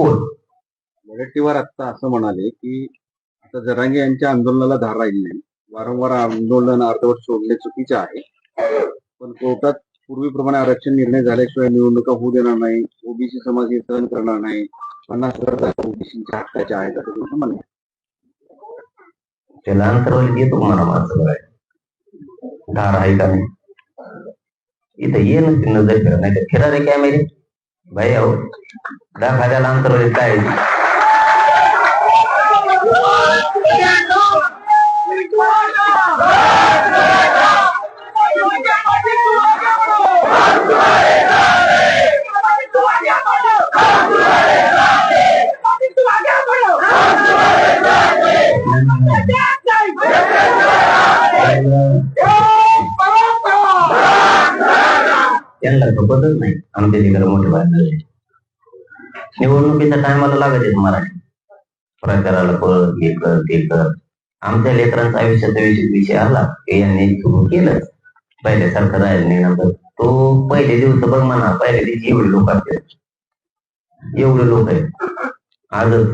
कोण? वडेट्टीवार आता असं म्हणाले की आता जरांगे यांच्या आंदोलनाला धार राहिली नाही. वारंवार आंदोलन अर्धवट सोडणे चुकीचे आहे. पण कोर्टात पूर्वीप्रमाणे आरक्षण निर्णय झाल्याशिवाय निवडणुका होऊ देणार नाही ओबीसी समाज हे सहन करणार नाही पन्नास हजार ओबीसीच्या हक्काच्या आहेत असं तुमचं म्हणणं आहे. त्याला अंतरवली बघाय धार आहे का नाही? इथं ये नसते नजर फिरा नाही तर फिरा रे कॅमेरे भाई अहो दाखाद्याला अंतरवली काय त्यांना नाही. आमच्या तिकडे मोठे बाहेर निवडणुकीच्या टायमाला लागत आहेत मराठी? प्रचाराला पळ हे कर ते कर. आमच्या लेकरांचा आयुष्याचा विषय विषय आला. की यांनी सुरू केलं पहिल्यासारखं राहिलं नाही. नंतर तो पहिले दिवस बघ म्हणा पहिल्या दिवशी एवढे लोक असतात एवढे लोक आहेत. आजच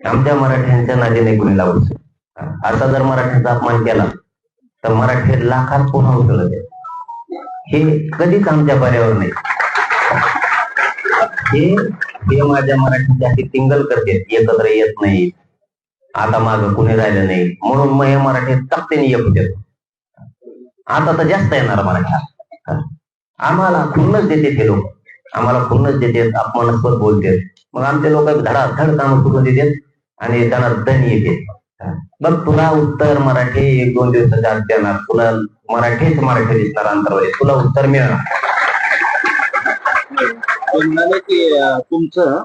आमच्या मराठ्यांच्या नादीने कोणी लावू शकत असा जर मराठ्यांचा अपमान केला तर मराठी लाखात पुन्हा उचलत आहे हे कधीच आमच्या पर्यावर नाही. हे हे माझ्या मराठीच्या टिंगल करते एकत्र येत नाही. आता माग कुणी राहिलं नाही. म्हणून मग हे मराठी ताकदीने येत देतो आता तर जास्त येणार मराठी. आम्हाला खुन्नच देते ते लोक. आम्हाला खुन्नच देते अपमानास्पद बोलते. मग आमचे लोक धडाधड काम करून देतात आणि त्यांना दण येते. बघ तुला उत्तर मराठी एक दोन दिवसाच्या आत देणार तुला मराठीच मराठी दिसणार अंतरावर तुला उत्तर मिळणार. ते म्हणाले की तुमचं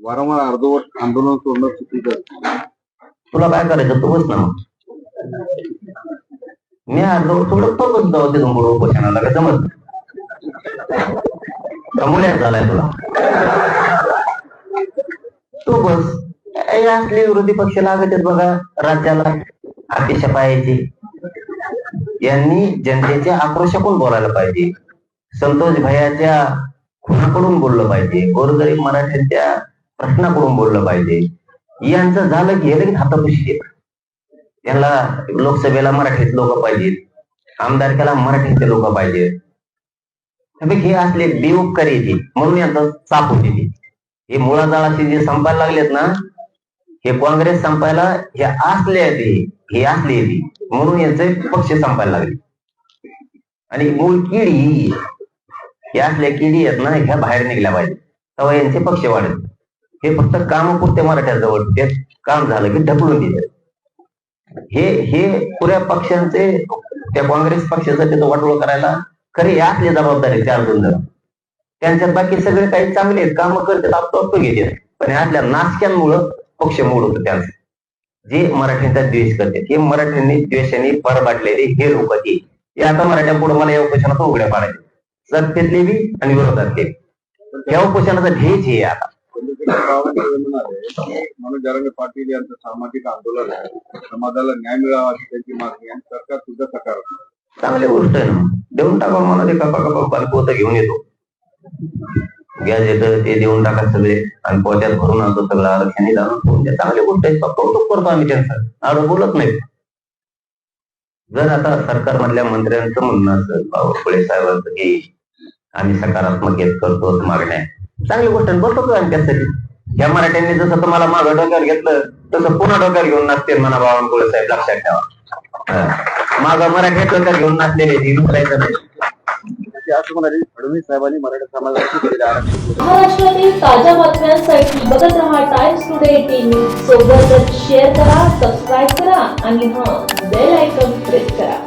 वारंवार अर्धवट आंदोलन सोडणं चुकीचं. तुला काय करायचं? तू बस ना मग. मी आज थोडं थोडं जाऊ तिथून पुढे उपोषणाला. काय समज? मुल्यात झालाय तुला. तू बस. हे असले विरोधी पक्ष लागत आहेत बघा राज्याला अतिशय पाहिजे यांनी जनतेच्या आक्रोशाकडून बोलायला पाहिजे? संतोष भैयाच्या खुनाकडून बोललं पाहिजे. गोरगरीब मराठ्यांच्या प्रश्नाकडून बोललं पाहिजे. यांचं झालं की हे लगेच याला लोकसभेला मराठीत लोक पाहिजेत. आमदारक्याला मराठीचे लोक पाहिजेत. हे असले बेउपकारी येते म्हणून यांचा साप होते हे मुळाजाळाचे जे संपायला लागलेत ना हे काँग्रेस संपायला हे असले ते हे असले ती म्हणून यांचे पक्ष संपायला लागले. आणि मूळ किडी ही हे असल्या किडी आहेत ना ह्या बाहेर निघल्या पाहिजे. तेव्हा यांचे पक्ष वाढत हे फक्त काम पुरते जवळ. ते काम झालं की ढकलून दिले. हे हे पुऱ्या पक्षांचे त्या काँग्रेस पक्षाचं त्याचं वाटोळ करायला खरे यातली जबाबदारी चार दोन जण. त्यांच्यात बाकी सगळे काही चांगले आहेत काम करतात आपोआप घेतात. पण यातल्या नाचक्यांमुळं पक्ष मूळ होतं त्यांचं. जे मराठ्यांचा द्वेष करतात हे मराठ्यांनी द्वेषाने परबाटलेले हे लोक हे हे आता मराठ्या पुढे मला या उपोषणाचा उघड्या पाडायचे. सत्तेतले बी आणि विरोधातले. या उपोषणाचा ध्येयच हे आता. मनोज जरांगे पाटील यांचं सामाजिक आंदोलन आहे. समाजाला न्याय मिळावा अशी त्यांची मागणी आणि सरकार सुद्धा सकारात्मक चांगली गोष्ट आहे ना. देऊन टाका मला ते कपा कपा बालपोत घेऊन येतो. गॅस येतं ते देऊन टाका सगळे. आणि पोत्यात भरून आणतो सगळं आरक्षण जाणून ठेवून द्या. चांगली गोष्ट आहे. कौतुक करतो आम्ही त्यांचं. आरोप बोलत नाही जर आता सरकार मधल्या मंत्र्यांचं म्हणणं असेल फुले साहेबांचं की आम्ही सकारात्मक येत करतो मागण्या चांगली गोष्ट बोलतो आम्ही त्यासाठी. या मराठ्यांनी जसं तुम्हाला मागं डोक्यावर घेतलं तसं पुन्हा डोक्यावर घेऊन नाचते म्हणा बावनकुळे साहेब. लक्षात ठेवा. माग मराठी डोक्यावर घेऊन नाचलेले नाही? ते असं म्हणाले फडणवीस साहेबांनी मराठा समाजासाठी केलेलं आरक्षण महाराष्ट्रातील ताज्या बातम्यांसाठी बघत रहा टाइम्स टुडे टीव्ही सोबतच शेअर करा सबस्क्राईब करा आणि हां बेल आयकॉन प्रेस करा.